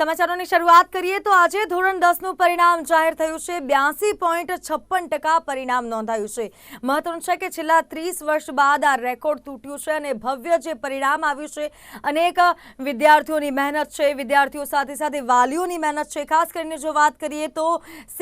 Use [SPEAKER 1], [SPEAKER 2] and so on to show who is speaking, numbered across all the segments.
[SPEAKER 1] સમાચારોની શરૂઆત કરીએ તો આજે ધોરણ દસનું પરિણામ જાહેર થયું છે બ્યાસી પોઈન્ટ છપ્પન ટકા પરિણામ નોંધાયું છે મહત્વનું છે કે છેલ્લા ત્રીસ વર્ષ બાદ આ રેકોર્ડ તૂટ્યું છે અને ભવ્ય જે પરિણામ આવ્યું છે અનેક વિદ્યાર્થીઓની મહેનત છે વિદ્યાર્થીઓ સાથે સાથે વાલીઓની મહેનત છે ખાસ કરીને જો વાત કરીએ તો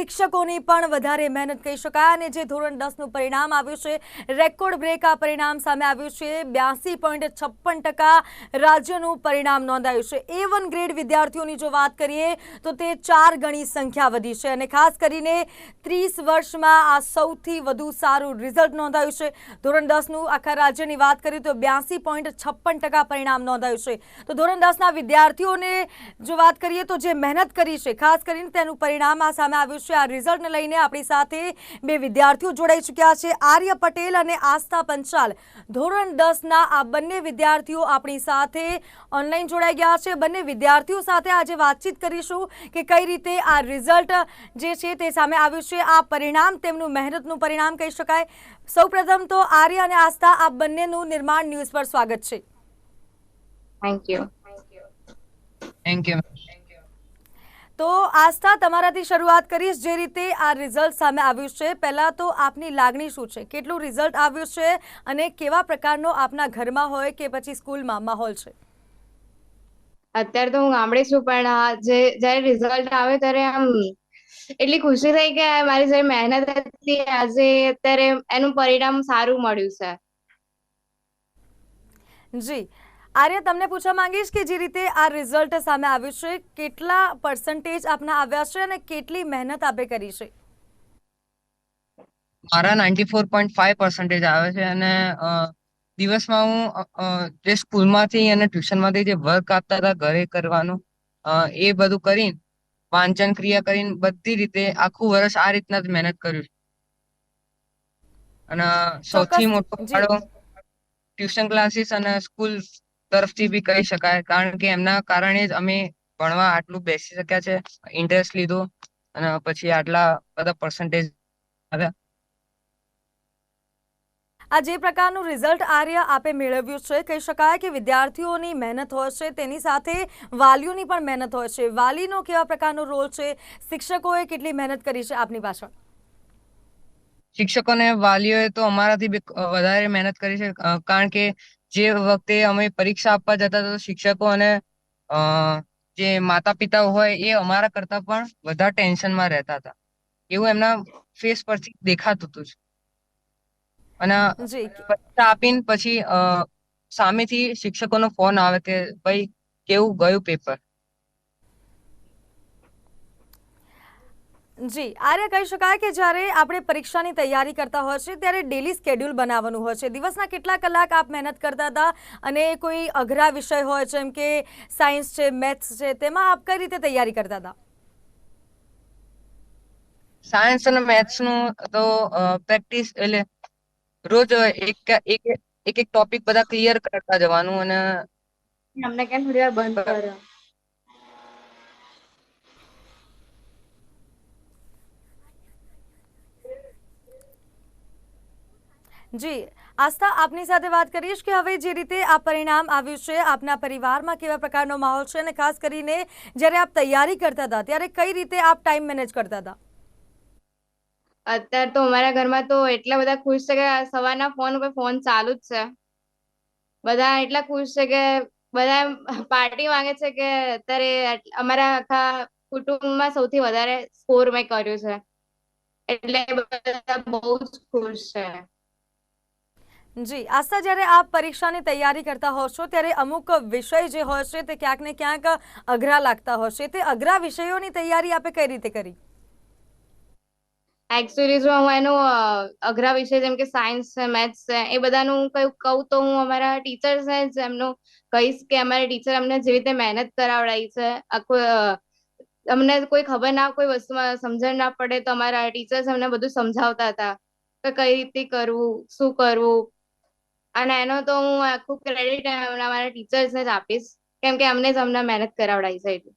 [SPEAKER 1] શિક્ષકોની પણ વધારે મહેનત કહી શકાય અને જે ધોરણ દસનું પરિણામ આવ્યું છે રેકોર્ડ બ્રેક આ પરિણામ સામે આવ્યું છે બ્યાસી પોઈન્ટ છપ્પન ટકા રાજ્યનું પરિણામ નોંધાયું છે એ વન ગ્રેડ વિદ્યાર્થીઓની જો વાત કરીએ તો તે ચાર ગણી સંખ્યા વધી છે અને ખાસ કરીને ત્રીસ વર્ષમાં આ સૌથી વધુ સારું રિઝલ્ટ નોંધાયું છે ધોરણ દસનું આખા રાજ્યની વાત કરીએ તો બ્યાસી પોઈન્ટ છપ્પન ટકા પરિણામ નોંધાયું છે તો ધોરણ દસના વિદ્યાર્થીઓને જો વાત કરીએ તો જે મહેનત કરી છે ખાસ કરીને તેનું પરિણામ આ સામે આવ્યું છે આ રિઝલ્ટને લઈને આપણી સાથે બે વિદ્યાર્થીઓ જોડાઈ ચૂક્યા છે આર્ય પટેલ અને આસ્થા પંચાલ ધોરણ દસના આ બંને વિદ્યાર્થીઓ આપણી સાથે ઓનલાઈન જોડાઈ ગયા છે બંને વિદ્યાર્થીઓ સાથે આજે વાતચીત કરીશું કે કઈ રીતે આ રિઝલ્ટ જે છે તે સામે આવ્યું છે આ પરિણામ તેમનું મહેનતનું પરિણામ કહી શકાય સૌપ્રથમ તો આર્ય અને આસ્થા આ બંનેનું નિર્માણ ન્યૂઝ પર સ્વાગત છે તો આસ્થા તમારાથી શરૂઆત કરીશ જે રીતે આ રિઝલ્ટ સામે આવ્યું છે પહેલાં તો આપની લાગણી શું છે કેટલું રિઝલ્ટ આવ્યું છે અને કેવા પ્રકારનો આપના ઘરમાં હોય કે પછી સ્કૂલમાં માહોલ છે
[SPEAKER 2] અત્યારે તો હું ગામડે છું પણ જે જયારે રિઝલ્ટ આવે ત્યારે આમ એટલી ખુશી થઈ કે મારી જે મહેનત હતી આજે અત્યારે એનું પરિણામ સારું મળ્યું છે
[SPEAKER 1] જી આર્ય તમને પૂછવા માંગીશ કે જે રીતે આ રિઝલ્ટ સામે આવ્યું છે કેટલા પર્સન્ટેજ આપના આવ્યા છે અને કેટલી મહેનત આપે કરી છે
[SPEAKER 3] મારા ninety four point five percentage આવે છે અને દિવસમાં હું જે સ્કૂલમાંથી અને ટ્યુશનમાંથી જે વર્ક આપતા હતા ઘરે કરવાનું એ બધું કરીને વાંચન ક્રિયા કરીને બધી રીતે આખું વર્ષ આ રીતના જ મહેનત કર્યું અને સૌથી મોટો ફાળો ટ્યુશન ક્લાસીસ અને સ્કૂલ તરફથી બી કહી શકાય કારણ કે એમના કારણે જ અમે ભણવા આટલું બેસી શક્યા છે ઇન્ટરેસ્ટ લીધો અને પછી આટલા બધા પર્સન્ટેજ આવ્યા
[SPEAKER 1] આ જે પ્રકારનું રિઝલ્ટ આર્ય આપે મેળવ્યું છે કહી શકાય કે વિદ્યાર્થીઓની મહેનત હોય છે તેની સાથે વાલીઓની પણ મહેનત હોય છે વાલીનો કેવા પ્રકારનો રોલ છે શિક્ષકોએ કેટલી મહેનત કરી છે આપની પાછળ
[SPEAKER 3] શિક્ષકો ને વાલીઓએ તો અમારાથી વધારે મહેનત કરી છે કારણ કે જે વખતે અમે પરીક્ષા આપવા જતા તો શિક્ષકો અને જે માતા પિતા હોય એ અમારા કરતા પણ વધારે ટેન્શનમાં રહેતા હતા એવું એમના ફેસ પરથી દેખાતું હતું અને પરીક્ષા આપીને પછી સામેથી શિક્ષકોનો ફોન આવે કે ભાઈ કેવું ગયું પેપર
[SPEAKER 1] જી આર્ય કહી શકાય કે જ્યારે આપણે પરીક્ષાની તૈયારી કરતા હોય છે ત્યારે ડેલી સ્કેડ્યુલ બનાવવાનું હોય છે દિવસના કેટલા કલાક આપ મહેનત કરતા હતા અને કોઈ અઘરા વિષય હોય છે એમ કે સાયન્સ છે મેથ્સ છે તેમાં આપ કઈ રીતે તૈયારી કરતા હતા
[SPEAKER 3] સાયન્સ અને મેથ્સનું તો પ્રેક્ટિસ એટલે રોજ એક એક એક એક ટોપિક બધા ક્લિયર કરતા જવાનું અને આપણે કેમ વિડયો બંધ કર્યો
[SPEAKER 1] જી આસ્થા આપની સાથે વાત કરશો કે હવે જે રીતે આ પરિણામ આવ્યું છે આપના પરિવારમાં કેવા પ્રકારનો માહોલ છે અને ખાસ કરીને જ્યારે આપ તૈયારી કરતા હતા ત્યારે કઈ રીતે આપ ટાઈમ મેનેજ કરતા હતા
[SPEAKER 2] અત્યારે તો અમારા ઘરમાં તો એટલા બધા ખુશ છે કે સવારના ફોન ઉપર ફોન ચાલુ જ છે બધા એટલા ખુશ છે કે બધા પાર્ટી માંગે છે કે અત્યારે અમારા આખા કુટુંબમાં સૌથી વધારે સ્કોર મેં કર્યું છે એટલે બધા બહુ
[SPEAKER 1] જ ખુશ છે જી આશા જ્યારે આપ પરીક્ષાની તૈયારી કરતા હો ત્યારે અમુક વિષય જે હોય છે તે ક્યાંક ને ક્યાંક અઘરા લાગતા હશે તે અઘરા વિષયોની તૈયારી આપે કઈ રીતે કરી
[SPEAKER 2] એક્સેસરીઝમાં હું એનો અઘરા વિષય જેમ કે સાયન્સ છે મેથ્સ છે એ બધાનું કયું કહું તો હું અમારા ટીચર્સને જ એમનું કહીશ કે અમારે ટીચર અમને જેવી રીતે મહેનત કરાવડાવી છે આખું અમને કોઈ ખબર ના કોઈ વસ્તુમાં સમજણ ના પડે તો અમારા ટીચર્સ અમને બધું સમજાવતા હતા કે કઈ રીતે કરવું શું કરવું અને એનો તો હું આખું ક્રેડિટ અમારા ટીચર્સને જ આપીશ કેમ કે અમને જ અમને મહેનત કરાવડાવી છે એટલે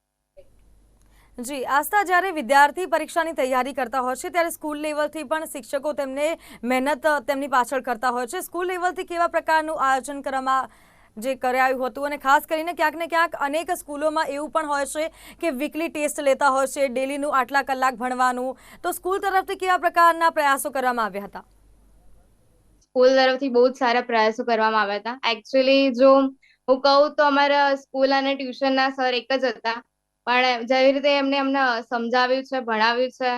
[SPEAKER 1] જી આસ્થા જ્યારે વિદ્યાર્થી પરીક્ષાની તૈયારી કરતા હોય છે ત્યારે સ્કૂલ લેવલથી પણ શિક્ષકો તેમને મહેનત તેમની પાછળ કરતા હોય છે સ્કૂલ લેવલથી કેવા પ્રકારનું આયોજન કરવામાં જે કરાયું હતું અને ખાસ કરીને ક્યાંક ને ક્યાંક અનેક સ્કૂલોમાં એવું પણ હોય છે કે વીકલી ટેસ્ટ લેતા હોય છે ડેલીનું આટલા કલાક ભણવાનું તો સ્કૂલ તરફથી કેવા પ્રકારના પ્રયાસો કરવામાં આવ્યા હતા
[SPEAKER 2] સ્કૂલ તરફથી બહુ જ સારા પ્રયાસો કરવામાં આવ્યા હતા એકચ્યુઅલી જો હું કહું તો અમારા સ્કૂલ અને ટ્યુશનના સર એક જ હતા પણ જેવી રીતે એમને અમને સમજાવ્યું છે ભણાવ્યું છે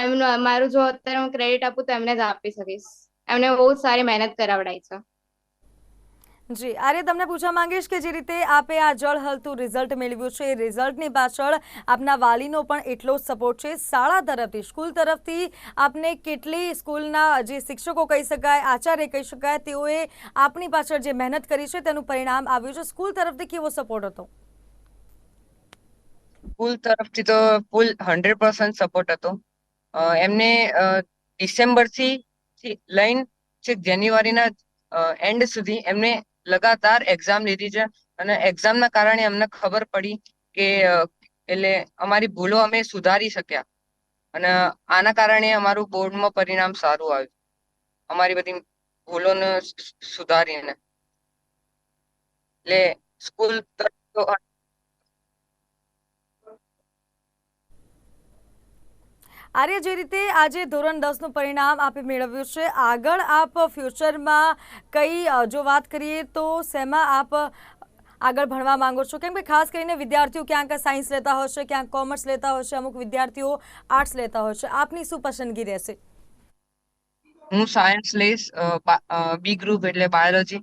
[SPEAKER 2] એમનું મારું જો અત્યારે હું ક્રેડિટ આપું તો એમને જ આપી શકીશ એમને બહુ સારી મહેનત કરાવડાઈ છે
[SPEAKER 1] જી આર્ય તમને પૂછવા માંગીશ કે જે રીતે આપે આ જળ હલતું રિઝલ્ટ મેળવ્યું છે એ રિઝલ્ટની પાછળ આપના વાલીનો પણ એટલો જ સપોર્ટ છે શાળા તરફથી સ્કૂલ તરફથી આપને કેટલી સ્કૂલના જે શિક્ષકો કહી શકાય આચાર્ય કહી શકાય તેઓએ આપની પાછળ જે મહેનત કરી છે તેનું પરિણામ આવ્યું છે સ્કૂલ તરફથી કેવો સપોર્ટ હતો
[SPEAKER 3] પુલ તરફથી તો ફૂલ હંડ્રેડ પર્સન્ટ સપોર્ટ હતો એમને ડિસેમ્બરથી લઈને છેક જાન્યુઆરીના એન્ડ સુધી એમને લગાતાર એક્ઝામ લીધી છે અને એક્ઝામના કારણે અમને ખબર પડી કે એટલે અમારી ભૂલો અમે સુધારી શક્યા અને આના કારણે અમારું બોર્ડમાં પરિણામ સારું આવ્યું અમારી બધી ભૂલોને સુધારીને એટલે સ્કૂલ તરફ તો
[SPEAKER 1] આર્ય જે રીતે આજે ધોરણ દસનું પરિણામ આપે મેળવ્યું છે આગળ આપ ફ્યુચરમાં કઈ જો વાત કરીએ તો શેમાં આપ આગળ ભણવા માંગો છો કેમ કે ખાસ કરીને વિદ્યાર્થીઓ ક્યાંક સાયન્સ લેતા હોય ક્યાંક કોમર્સ લેતા હોય છે અમુક વિદ્યાર્થીઓ આર્ટ્સ લેતા હોય છે આપની શું પસંદગી રહેશે
[SPEAKER 3] હું સાયન્સ લઈશ બી ગ્રુપ એટલે બાયોલોજી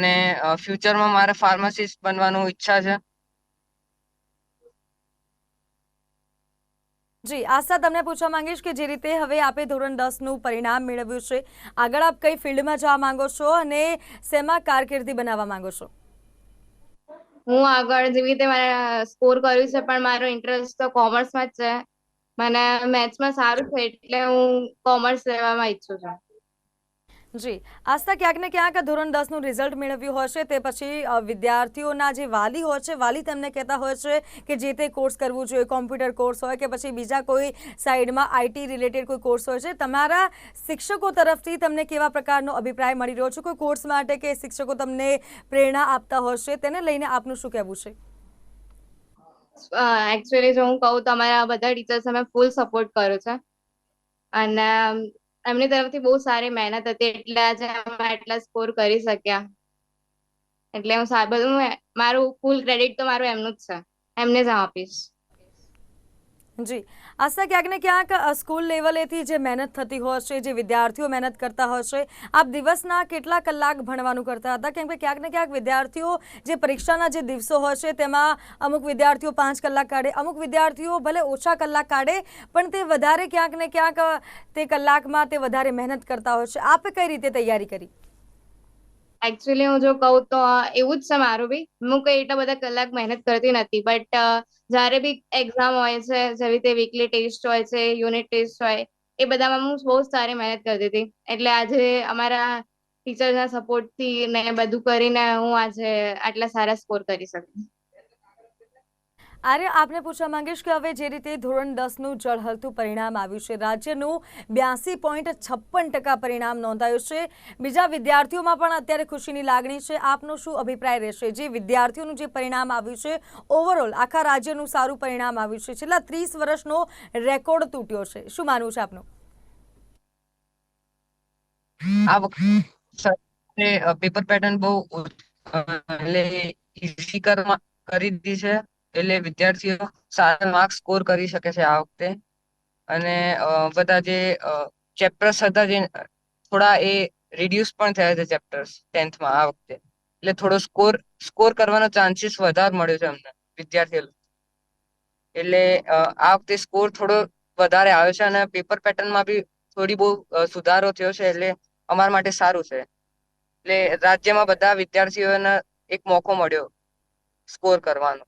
[SPEAKER 3] અને ફ્યુચરમાં મારે ફાર્માસિસ્ટ બનવાનું ઈચ્છા છે
[SPEAKER 1] જી આસ્થા તમને પૂછવા માંગીશ કે જે રીતે હવે આપે ધોરણ દસનું પરિણામ મેળવ્યું છે આગળ આપ કઈ ફિલ્ડમાં જવા માંગો છો અને શેમાં કારકિર્દી બનાવવા માંગો છો
[SPEAKER 2] હું આગળ જેવી રીતે મારા સ્કોર કર્યું છે પણ મારો ઇન્ટરેસ્ટ તો કોમર્સમાં જ છે મને મેથ્સમાં સારું છે એટલે હું કોમર્સ લેવામાં ઈચ્છું છું
[SPEAKER 1] જી આસ્થા ક્યાંક ને ક્યાંક ધોરણ દસનું રિઝલ્ટ મેળવ્યું હશે તે પછી વિદ્યાર્થીઓના જે વાલી હોય છે વાલી તેમને કહેતા હોય છે કે જે તે કોર્સ કરવું જોઈએ કોમ્પ્યુટર કોર્સ હોય કે પછી બીજા કોઈ સાઈડમાં આઈટી રિલેટેડ કોઈ કોર્સ હોય છે તમારા શિક્ષકો તરફથી તમને કેવા પ્રકારનો અભિપ્રાય મળી રહ્યો છે કોઈ કોર્સ માટે કે શિક્ષકો તમને પ્રેરણા આપતા હોય તેને લઈને આપનું શું કહેવું છે
[SPEAKER 2] એકચ્યુઅલી જો હું કહું તમારા બધા ટીચર્સ અમે ફૂલ સપોર્ટ કર્યો છે અને એમની તરફથી બહુ સારી મહેનત હતી એટલે આજે અમે એટલા સ્કોર કરી શક્યા એટલે હું બધું મારું ફૂલ ક્રેડિટ તો મારું એમનું જ છે એમને જ આપીશ
[SPEAKER 1] જી આશા ક્યાંક ને ક્યાંક સ્કૂલ લેવલેથી જે મહેનત થતી હોશે જે વિદ્યાર્થીઓ મહેનત કરતા હશે છે આપ દિવસના કેટલા કલાક ભણવાનું કરતા હતા કેમકે કે ક્યાંક ને ક્યાંક વિદ્યાર્થીઓ જે પરીક્ષાના જે દિવસો હોય છે તેમાં અમુક વિદ્યાર્થીઓ પાંચ કલાક કાઢે અમુક વિદ્યાર્થીઓ ભલે ઓછા કલાક કાઢે પણ તે વધારે ક્યાંક ને ક્યાંક તે કલાકમાં તે વધારે મહેનત કરતા હોય છે આપે કઈ રીતે તૈયારી કરી
[SPEAKER 2] એકચ્યુઅલી હું જો કહું તો એવું જ છે મારું બી હું કઈ એટલા બધા કલાક મહેનત કરતી નથી બટ જ્યારે બી એક્ઝામ હોય છે જેવી રીતે વીકલી ટેસ્ટ હોય છે યુનિટ ટેસ્ટ હોય એ બધામાં હું બહુ સારી મહેનત કરતી હતી એટલે આજે અમારા ટીચરના સપોર્ટથી ને બધું કરીને હું આજે આટલા સારા સ્કોર કરી શકું
[SPEAKER 1] આર્ય આપને પૂછવા માંગીશ કે હવે જે રીતે ધોરણ દસનું જળહલતું પરિણામ આવ્યું છે રાજ્યનું બ્યાસી પોઈન્ટ છપ્પન ટકા પરિણામ નોંધાયું છે બીજા વિદ્યાર્થીઓમાં પણ અત્યારે ખુશીની લાગણી છે આપનો શું અભિપ્રાય રહેશે જે વિદ્યાર્થીઓનું જે પરિણામ આવ્યું છે ઓવરઓલ આખા રાજ્યનું સારું પરિણામ આવ્યું છે છેલ્લા ત્રીસ વર્ષનો રેકોર્ડ તૂટ્યો છે શું માનવું છે આપનું
[SPEAKER 3] આ વખતે પેપર પેટર્ન બહુ એટલે ઈઝી કરી દીધી છે એટલે વિદ્યાર્થીઓ સારા માર્ક્સ સ્કોર કરી શકે છે આ વખતે અને બધા જે ચેપ્ટર્સ હતા જે થોડા એ રિડ્યુસ પણ થયા છે ચેપ્ટર્સ ટેન્થમાં આ વખતે એટલે થોડો સ્કોર સ્કોર કરવાનો ચાન્સીસ વધારે મળ્યો છે અમને વિદ્યાર્થીઓ એટલે આ વખતે સ્કોર થોડો વધારે આવ્યો છે અને પેપર પેટર્નમાં બી થોડી બહુ સુધારો થયો છે એટલે અમારા માટે સારું છે એટલે રાજ્યમાં બધા વિદ્યાર્થીઓને એક મોકો મળ્યો સ્કોર કરવાનો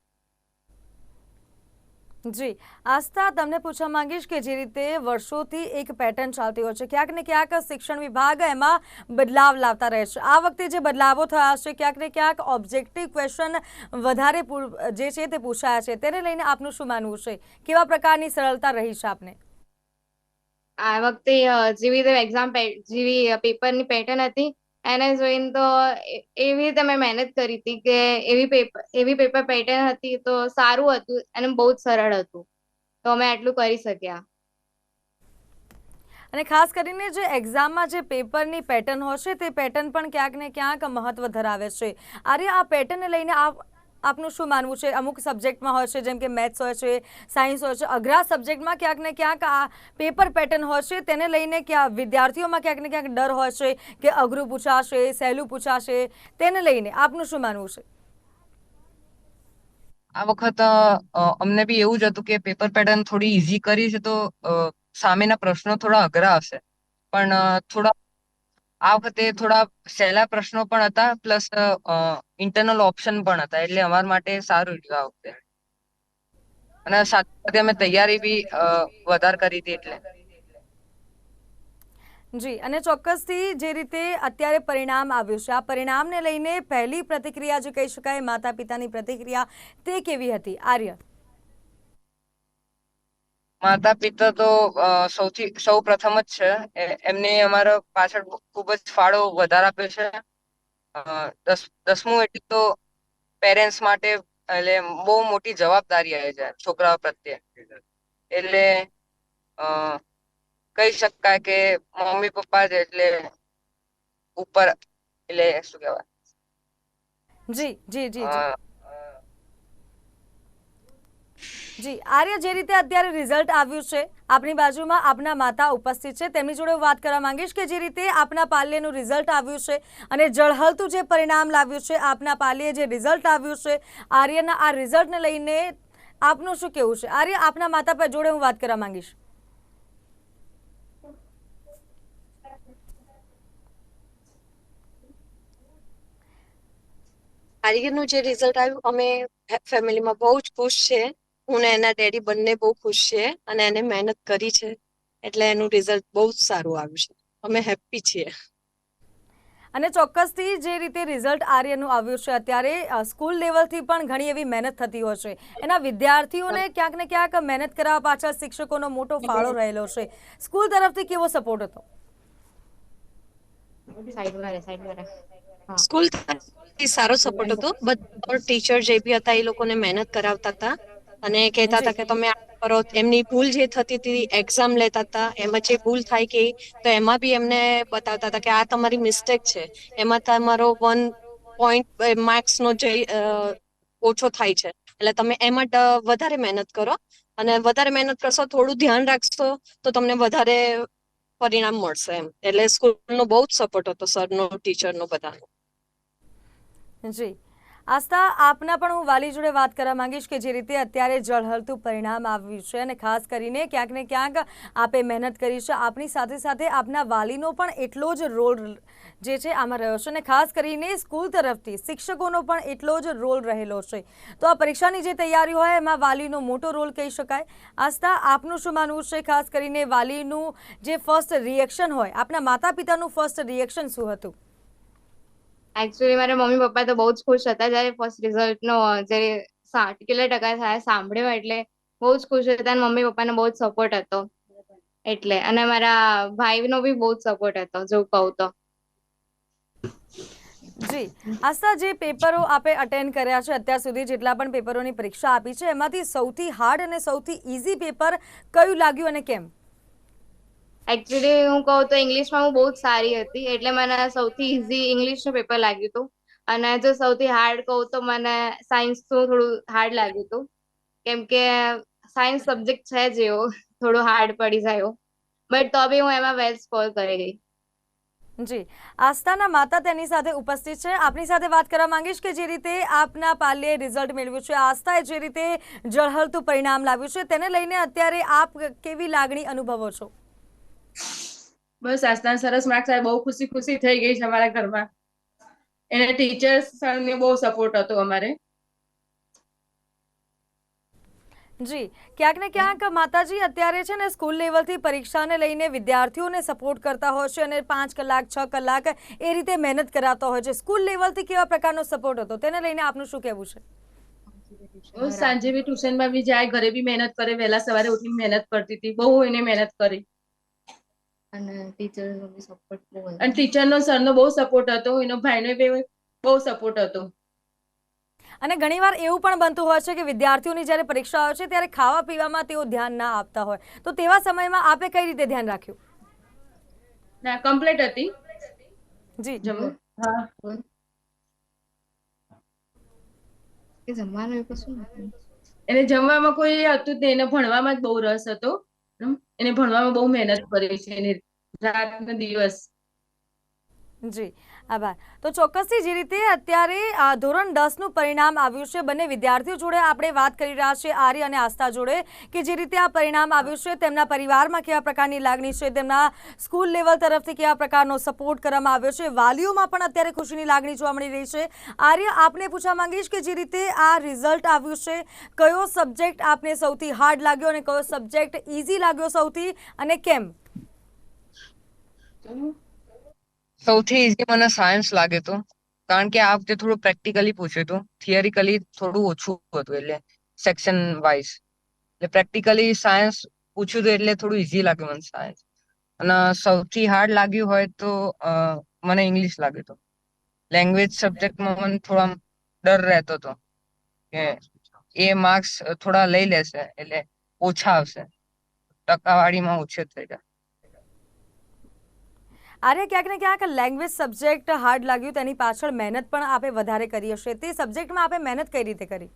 [SPEAKER 1] જી આસ્થા તમને પૂછવા માંગીશ કે જે રીતે વર્ષોથી એક પેટર્ન ચાલતી હોય છે ક્યાંક ને ક્યાંક શિક્ષણ વિભાગ એમાં બદલાવ લાવતા રહે છે આ વખતે જે બદલાવો થયા છે ક્યાંક ને ક્યાંક ઓબ્જેક્ટિવ ક્વેશ્ચન વધારે જે છે તે પૂછાયા છે તેને લઈને આપનું શું માનવું છે કેવા પ્રકારની સરળતા રહી છે આપને
[SPEAKER 2] આ વખતે જેવી રીતે એક્ઝામ જેવી પેપરની પેટર્ન હતી એને જોઈને તો એવી રીતે મેં મહેનત કરી હતી કે એવી પેપર એવી પેપર પેટર્ન હતી તો સારું હતું અને બહુ જ સરળ હતું તો અમે આટલું કરી શક્યા
[SPEAKER 1] અને ખાસ કરીને જે એક્ઝામમાં જે પેપરની પેટર્ન હોય છે તે પેટર્ન પણ ક્યાંક ને ક્યાંક મહત્વ ધરાવે છે આર્ય આ પેટર્નને લઈને આ આપનું શું માનવું છે અમુક સબ્જેક્ટમાં હોય છે જેમ કે મેથ્સ હોય છે સાયન્સ હોય છે અઘરા સબ્જેક્ટમાં ક્યાંક ને ક્યાંક આ પેપર પેટર્ન હોય છે તેને લઈને ક્યાં વિદ્યાર્થીઓમાં ક્યાંક ને ક્યાંક ડર હોય છે કે અઘરું પૂછાશે સહેલું પૂછાશે તેને લઈને આપનું શું માનવું છે
[SPEAKER 3] આ વખત અમને બી એવું જ હતું કે પેપર પેટર્ન થોડી ઇઝી કરી છે તો સામેના પ્રશ્નો થોડા અઘરા હશે પણ થોડા આ વખતે થોડા સહેલા પ્રશ્નો પણ હતા પ્લસ ઇન્ટરનલ ઓપ્શન પણ હતા એટલે અમારા માટે સારું રહ્યું આ વખતે અને સાથે સાથે અમે તૈયારી બી વધારે કરી હતી એટલે
[SPEAKER 1] જી અને ચોક્કસથી જે રીતે અત્યારે પરિણામ આવ્યું છે આ પરિણામને લઈને પહેલી પ્રતિક્રિયા જે કહી શકાય માતા પિતાની પ્રતિક્રિયા તે કેવી હતી આર્ય
[SPEAKER 3] માતા પિતા તો સૌથી સૌ પ્રથમ જ છે એમને અમારો પાછળ ખૂબ જ ફાળો વધારે આપ્યો છે દસમું એટલે તો પેરેન્ટ્સ માટે એટલે બહુ મોટી જવાબદારી આવી છે છોકરાઓ પ્રત્યે એટલે કહી શકાય કે મમ્મી પપ્પા જ એટલે ઉપર એટલે શું કહેવાય જી જી જી
[SPEAKER 1] જી આર્ય જે રીતે અત્યારે રિઝલ્ટ આવ્યું છે આપણી બાજુમાં આપના માતા ઉપસ્થિત છે તેમની જોડે વાત કરવા માંગીશ કે જે રીતે આપના પાલ્યનું રિઝલ્ટ આવ્યું છે અને જળહળતું જે પરિણામ લાવ્યું છે આપના પાલ્યે જે રિઝલ્ટ આવ્યું છે આર્યના આ રિઝલ્ટને લઈને આપનું શું કેવું છે આર્ય આપના માતા પર જોડે હું વાત કરવા માંગીશ
[SPEAKER 2] આર્યનું જે રિઝલ્ટ આવ્યું અમે ફેમિલીમાં બહુ જ ખુશ છે હું ને એના ડેડી બંને બહુ ખુશ છે અને એને મહેનત કરી છે એટલે એનું રિઝલ્ટ બહુ જ સારું આવ્યું છે અમે હેપી છીએ
[SPEAKER 1] અને ચોક્કસથી જે રીતે રિઝલ્ટ આર્યનું આવ્યું છે અત્યારે સ્કૂલ લેવલથી પણ ઘણી એવી મહેનત થતી હોય છે એના વિદ્યાર્થીઓને ક્યાંક ને ક્યાંક મહેનત કરાવવા પાછળ શિક્ષકોનો મોટો ફાળો રહેલો છે સ્કૂલ તરફથી કેવો સપોર્ટ હતો
[SPEAKER 2] સ્કૂલ સારો સપોર્ટ હતો બધા ટીચર જે બી હતા એ લોકોને મહેનત કરાવતા હતા અને કહેતા હતા કે તમે આ કરો એમની ભૂલ જે થતી હતી એક્ઝામ લેતા હતા એમાં જે ભૂલ થાય કે તો એમાં બી એમને બતાવતા હતા કે આ તમારી મિસ્ટેક છે એમાં તમારો વન પોઈન્ટ માર્ક્સ નો જે ઓછો થાય છે એટલે તમે એમાં વધારે મહેનત કરો અને વધારે મહેનત કરશો થોડું ધ્યાન રાખશો તો તમને વધારે પરિણામ મળશે એમ એટલે સ્કૂલનો બહુ જ સપોર્ટ હતો સરનો ટીચરનો બધાનો
[SPEAKER 1] જી આસ્થા આપના પણ હું વાલી જોડે વાત કરવા માંગીશ કે જે રીતે અત્યારે જળહળતું પરિણામ આવ્યું છે અને ખાસ કરીને ક્યાંક ને ક્યાંક આપે મહેનત કરી છે આપની સાથે સાથે આપના વાલીનો પણ એટલો જ રોલ જે છે આમાં રહ્યો છે અને ખાસ કરીને સ્કૂલ તરફથી શિક્ષકોનો પણ એટલો જ રોલ રહેલો છે તો આ પરીક્ષાની જે તૈયારી હોય એમાં વાલીનો મોટો રોલ કહી શકાય આસ્થા આપનું શું માનવું છે ખાસ કરીને વાલીનું જે ફર્સ્ટ રિએક્શન હોય આપના માતા પિતાનું ફર્સ્ટ રિએક્શન શું હતું
[SPEAKER 2] એકચ્યુઅલી મારા મમ્મી પપ્પા તો બહુ જ ખુશ હતા જ્યારે ફર્સ્ટ રિઝલ્ટનો સાઠ કેટલા ટકા થયા સાંભળ્યો એટલે બહુ જ ખુશ હતા અને મમ્મી પપ્પાનો બહુ જ સપોર્ટ હતો એટલે અને મારા ભાઈનો બી બહુ જ સપોર્ટ હતો જો કહું તો
[SPEAKER 1] જી આસ્તા જે પેપરો આપે અટેન્ડ કર્યા છે અત્યાર સુધી જેટલા પણ પેપરોની પરીક્ષા આપી છે એમાંથી સૌથી હાર્ડ અને સૌથી ઇઝી પેપર કયું લાગ્યું અને કેમ
[SPEAKER 2] એકચ્યુઅલી હું કહું તો ઇંગ્લિશમાં હું બહુ જ સારી હતી એટલે મને સૌથી ઇઝી ઇંગ્લિશનું પેપર લાગ્યું હતું અને જો સૌથી હાર્ડ કહું તો મને સાયન્સનું થોડું હાર્ડ લાગ્યું હતું કેમ કે સાયન્સ સબ્જેક્ટ છે જેવો થોડો હાર્ડ પડી જાય બટ તો બી હું એમાં વેલ સ્કોર કરી ગઈ
[SPEAKER 1] જી આસ્થાના માતા તેની સાથે ઉપસ્થિત છે આપની સાથે વાત કરવા માંગીશ કે જે રીતે આપના પાલ્યે રિઝલ્ટ મેળવ્યું છે આસ્થાએ જે રીતે જળહળતું પરિણામ લાવ્યું છે તેને લઈને અત્યારે આપ કેવી લાગણી અનુભવો છો
[SPEAKER 2] બસ આજના સરસ માર્ક્સ આવે બહુ ખુશી ખુશી થઈ ગઈ છે અમારા ઘરમાં એને ટીચર્સ સરને બહુ સપોર્ટ હતો અમારે
[SPEAKER 1] જી ક્યાંક ને ક્યાંક માતાજી અત્યારે છે ને સ્કૂલ લેવલથી પરીક્ષાને લઈને વિદ્યાર્થીઓને સપોર્ટ કરતા હોય છે અને પાંચ કલાક છ કલાક એ રીતે મહેનત કરાતો હોય છે સ્કૂલ લેવલથી કેવા પ્રકારનો સપોર્ટ હતો તેને લઈને આપનું શું કહેવું
[SPEAKER 2] છે સાંજે બી ટ્યુશનમાં બી જાય ઘરે બી મહેનત કરે વહેલા સવારે ઉઠી મહેનત કરતી હતી બહુ એને મહેનત કરી અને ટીચરનો બી સપોર્ટ બહુ હતો અને ટીચરનો સરનો બહુ સપોર્ટ હતો એનો ભાઈનો બી બહુ સપોર્ટ હતો
[SPEAKER 1] અને ઘણીવાર એવું પણ બનતું હોય છે કે વિદ્યાર્થીઓની જ્યારે પરીક્ષા હોય છે ત્યારે ખાવા પીવામાં તેઓ ધ્યાન ના આપતા હોય તો તેવા સમયમાં આપે કઈ રીતે ધ્યાન રાખ્યું
[SPEAKER 2] ના કમ્પ્લીટ હતી જી જમો જમવાનું એને જમવામાં કોઈ હતું જ નહીં એને ભણવામાં જ બહુ રસ હતો એને ભણવામાં બહુ મહેનત કરી છે એને રાત ને દિવસ
[SPEAKER 1] જી આભાર તો ચોક્કસથી જે રીતે અત્યારે ધોરણ દસનું પરિણામ આવ્યું છે બંને વિદ્યાર્થીઓ જોડે આપણે વાત કરી રહ્યા છીએ આર્ય અને આસ્થા જોડે કે જે રીતે આ પરિણામ આવ્યું છે તેમના પરિવારમાં કેવા પ્રકારની લાગણી છે તેમના સ્કૂલ લેવલ તરફથી કેવા પ્રકારનો સપોર્ટ કરવામાં આવ્યો છે વાલીઓમાં પણ અત્યારે ખુશીની લાગણી જોવા મળી રહી છે આર્ય આપને પૂછવા માંગીશ કે જે રીતે આ રિઝલ્ટ આવ્યું છે કયો સબ્જેક્ટ આપને સૌથી હાર્ડ લાગ્યો અને કયો સબ્જેક્ટ ઇઝી લાગ્યો સૌથી અને કેમ
[SPEAKER 3] સૌથી ઇઝી મને સાયન્સ લાગે તો કારણ કે આ વખતે થોડું પ્રેક્ટિકલી પૂછ્યું હતું થિયરિકલી થોડું ઓછું હતું એટલે સેક્શન વાઇઝ એટલે પ્રેક્ટિકલી સાયન્સ પૂછ્યું હતું એટલે થોડું ઇઝી લાગ્યું મને સાયન્સ અને સૌથી હાર્ડ લાગ્યું હોય તો મને ઇંગ્લિશ લાગ્યું હતું લેંગ્વેજ સબ્જેક્ટમાં મને થોડા ડર રહેતો હતો કે એ માર્ક્સ થોડા લઈ લેશે એટલે ઓછા આવશે ટકાવાળીમાં ઓછો થઈ જાય
[SPEAKER 1] અરે ક્યાંક ને ક્યાંક લેંગ્વેજ સબ્જેક્ટ હાર્ડ લાગ્યું તેની પાછળ મહેનત પણ આપે વધારે કરી હશે તે સબ્જેક્ટમાં આપે મહેનત કઈ રીતે કરી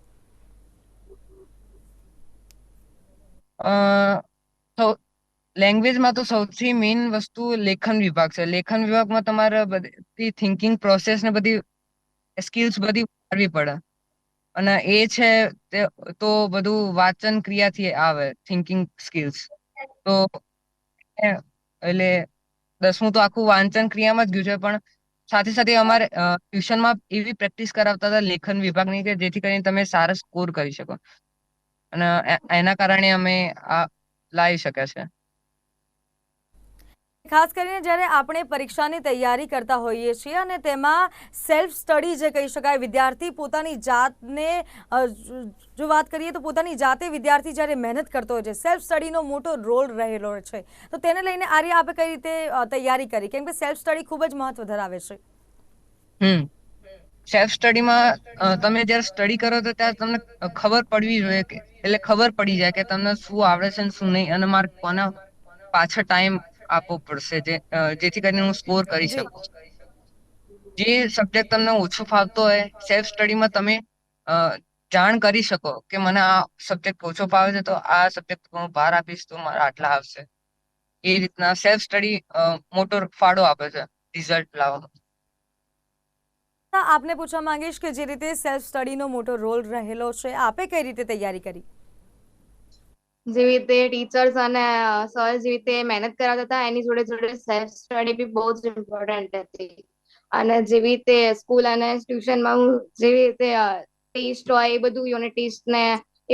[SPEAKER 3] લેંગ્વેજમાં તો સૌથી મેઇન વસ્તુ લેખન વિભાગ છે લેખન વિભાગમાં તમારે બધી થિંકિંગ પ્રોસેસ ને બધી સ્કિલ્સ બધી વાળવી પડે અને એ છે તો બધું વાંચન ક્રિયાથી આવે થિંકિંગ સ્કિલ્સ તો એટલે દસમું તો આખું વાંચન ક્રિયામાં જ ગયું છે પણ સાથે સાથે અમારે ટ્યુશનમાં એવી પ્રેક્ટિસ કરાવતા હતા લેખન વિભાગની કે જેથી કરીને તમે સારા સ્કોર કરી શકો અને એના કારણે અમે આ લાવી શક્યા છે
[SPEAKER 1] ખાસ કરીને જ્યારે આપણે પરીક્ષાની તૈયારી કરતા હોઈએ છીએ અને તેમાં સેલ્ફ સ્ટડી જે કહી શકાય વિદ્યાર્થી પોતાની જાતને જો વાત કરીએ તો પોતાની જાતે વિદ્યાર્થી જ્યારે મહેનત કરતો હોય છે સેલ્ફ સ્ટડીનો મોટો રોલ રહેલો છે તો તેને લઈને આર્ય આપે કઈ રીતે તૈયારી કરી કેમ કે સેલ્ફ સ્ટડી ખૂબ જ મહત્વ ધરાવે છે
[SPEAKER 3] હમ સેલ્ફ સ્ટડીમાં તમે જ્યારે સ્ટડી કરો તો ત્યારે તમને ખબર પડવી જોઈએ કે એટલે ખબર પડી જાય કે તમને શું આવડે છે અને શું નહીં અને માર્ક કોના પાછળ ટાઈમ આપવો પડશે જેથી કરીને હું સ્કોર કરી શકું જે સબ્જેક્ટ તમને ઓછો ફાવતો હોય સેલ્ફ સ્ટડીમાં તમે જાણ કરી શકો કે મને આ સબ્જેક્ટ ઓછો ફાવે છે તો આ સબ્જેક્ટ હું ભાર આપીશ તો મારા આટલા આવશે એ રીતના સેલ્ફ સ્ટડી મોટો ફાળો આપે છે રિઝલ્ટ
[SPEAKER 1] લાવવામાં આપને પૂછવા માંગીશ કે જે રીતે સેલ્ફ સ્ટડીનો મોટો રોલ રહેલો છે આપે કઈ રીતે તૈયારી કરી
[SPEAKER 2] જેવી રીતે ટીચર્સ અને સર જેવી રીતે મહેનત કરાવતા હતા એની જોડે જોડે સેલ્ફ સ્ટડી બી બહુ જ ઇમ્પોર્ટન્ટ હતી અને જેવી રીતે સ્કૂલ અને ટ્યુશનમાં હું જેવી રીતે ટેસ્ટ હોય એ બધું યુનિટ ને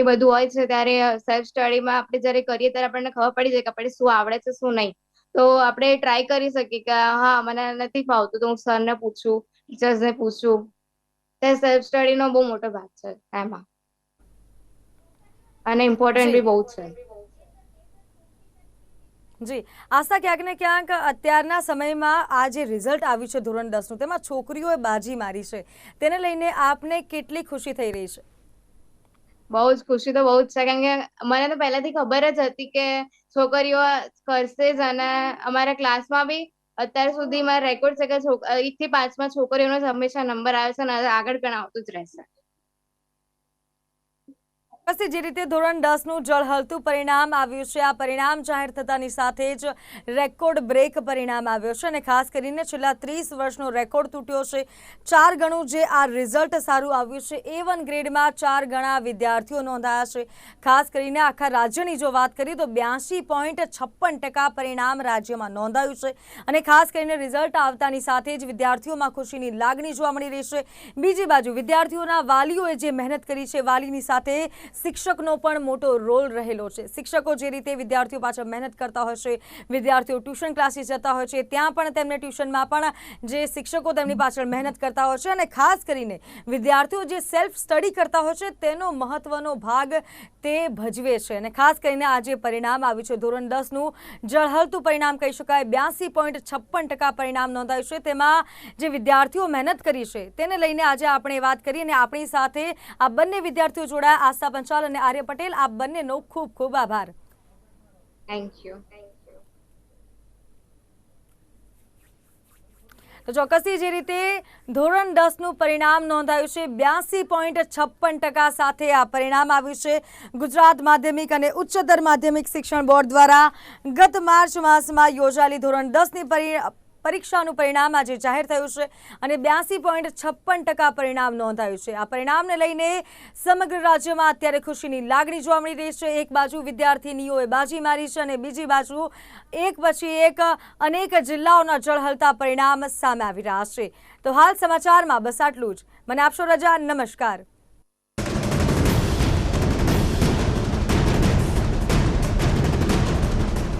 [SPEAKER 2] એ બધું હોય છે ત્યારે સેલ્ફ સ્ટડીમાં આપણે જયારે કરીએ ત્યારે આપણને ખબર પડી જાય કે આપણે શું આવડે છે શું નહીં તો આપણે ટ્રાય કરી શકીએ કે હા મને નથી ફાવતું તો હું સરને પૂછું ટીચર્સને પૂછું તે સેલ્ફ સ્ટડીનો બહુ મોટો ભાગ છે એમાં અને ઇમ્પોર્ટન્ટ બી બહુ છે
[SPEAKER 1] જી આસ્થા ક્યાંક ને ક્યાંક અત્યારના સમયમાં આ જે રિઝલ્ટ આવ્યું છે ધોરણ દસ નું તેમાં છોકરીઓએ બાજી મારી છે તેને લઈને આપને કેટલી ખુશી થઈ રહી છે
[SPEAKER 2] બહુ જ ખુશી તો બહુ જ છે કારણ કે મને તો પહેલાથી ખબર જ હતી કે છોકરીઓ કરશે જ અને અમારા ક્લાસમાં બી અત્યાર સુધી મારા રેકોર્ડ છે કે એક થી પાંચમાં છોકરીઓનો હંમેશા નંબર આવે છે અને આગળ પણ આવતું જ રહેશે
[SPEAKER 1] પછી જે રીતે ધોરણ દસનું જળહળતું પરિણામ આવ્યું છે આ પરિણામ જાહેર થતાની સાથે જ રેકોર્ડ બ્રેક પરિણામ આવ્યો છે અને ખાસ કરીને છેલ્લા ત્રીસ વર્ષનો રેકોર્ડ તૂટ્યો છે ચાર ગણું જે આ રિઝલ્ટ સારું આવ્યું છે એ વન ગ્રેડમાં ચાર ગણા વિદ્યાર્થીઓ નોંધાયા છે ખાસ કરીને આખા રાજ્યની જો વાત કરીએ તો બ્યાસી પોઈન્ટ છપ્પન ટકા પરિણામ રાજ્યમાં નોંધાયું છે અને ખાસ કરીને રિઝલ્ટ આવતાની સાથે જ વિદ્યાર્થીઓમાં ખુશીની લાગણી જોવા મળી રહી છે બીજી બાજુ વિદ્યાર્થીઓના વાલીઓએ જે મહેનત કરી છે વાલીની સાથે શિક્ષકનો પણ મોટો રોલ રહેલો છે શિક્ષકો જે રીતે વિદ્યાર્થીઓ પાછળ મહેનત કરતા હોય છે વિદ્યાર્થીઓ ટ્યુશન ક્લાસીસ જતા હોય છે ત્યાં પણ તેમને ટ્યુશનમાં પણ જે શિક્ષકો તેમની પાછળ મહેનત કરતા હોય છે અને ખાસ કરીને વિદ્યાર્થીઓ જે સેલ્ફ સ્ટડી કરતા હોય છે તેનો મહત્વનો ભાગ તે ભજવે છે અને ખાસ કરીને આજે પરિણામ આવ્યું છે ધોરણ દસનું જળહળતું પરિણામ કહી શકાય બ્યાસી પોઈન્ટ છપ્પન ટકા પરિણામ નોંધાયું છે તેમાં જે વિદ્યાર્થીઓ મહેનત કરી છે તેને લઈને આજે આપણે વાત કરી અને આપણી સાથે આ બંને વિદ્યાર્થીઓ જોડાયા આસ્થા પંચાલ અને આર્ય પટેલ આપ બંનેનો ખૂબ ખૂબ આભાર થેન્ક યુ તો ચોક્કસથી જે રીતે ધોરણ દસનું પરિણામ નોંધાયું છે બ્યાસી પોઈન્ટ છપ્પન ટકા સાથે આ પરિણામ આવ્યું છે ગુજરાત માધ્યમિક અને ઉચ્ચતર માધ્યમિક શિક્ષણ બોર્ડ દ્વારા ગત માર્ચ માસમાં યોજાયેલી ધોરણ દસની પરીક્ષાનું પરિણામ આજે જાહેર થયું છે અને બ્યાસી પોઈન્ટ છપ્પન ટકા પરિણામ નોંધાયું છે આ પરિણામને લઈને સમગ્ર રાજ્યમાં અત્યારે ખુશીની લાગણી જોવા મળી રહી છે એક બાજુ વિદ્યાર્થીનીઓએ બાજી મારી છે અને બીજી બાજુ એક પછી એક અનેક જિલ્લાઓના જળહલતા પરિણામ સામે આવી રહ્યા છે તો હાલ સમાચારમાં બસ આટલું જ મને આપશો રજા નમસ્કાર